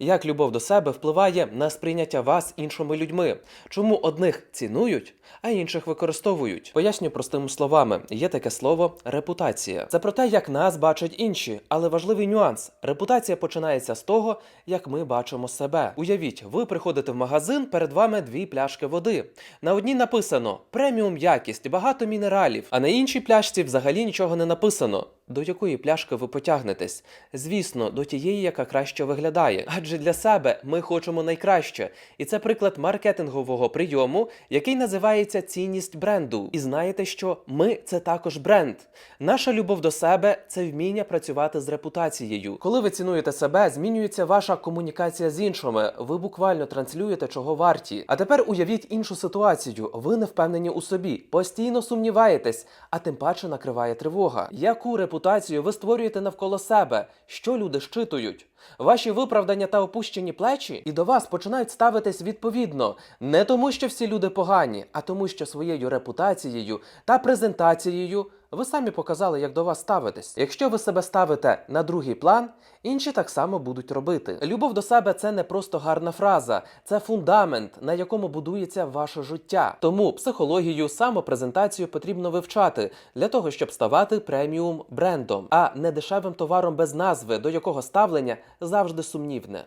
Як любов до себе впливає на сприйняття вас іншими людьми? Чому одних цінують, а інших використовують? Поясню простими словами: є таке слово репутація. Це про те, як нас бачать інші, але важливий нюанс: репутація починається з того, як ми бачимо себе. Уявіть, ви приходите в магазин, перед вами дві пляшки води. На одній написано преміум якість, багато мінералів, а на іншій пляшці взагалі нічого не написано. До якої пляшки ви потягнетесь? Звісно, до тієї, яка краще виглядає. Адже для себе ми хочемо найкраще. І це приклад маркетингового прийому, який називається цінність бренду. І знаєте що? Ми це також бренд. Наша любов до себе це вміння працювати з репутацією. Коли ви цінуєте себе, змінюється ваша комунікація з іншими. Ви буквально транслюєте, чого варті. А тепер уявіть іншу ситуацію. Ви не впевнені у собі, постійно сумніваєтесь, а тим паче накриває тривога. Яку репутацію ви створюєте навколо себе? Що люди щитують? Ваші виправдання та опущені плечі і до вас починають ставитись відповідно не тому, що всі люди погані, а тому, що своєю репутацією та презентацією ви самі показали, як до вас ставитись. Якщо ви себе ставите на другий план, інші так само будуть робити. Любов до себе це не просто гарна фраза, це фундамент, на якому будується ваше життя. Тому психологію, самопрезентацію потрібно вивчати для того, щоб ставати преміум брендом, а не дешевим товаром без назви, до якого ставлення завжди сумнівне.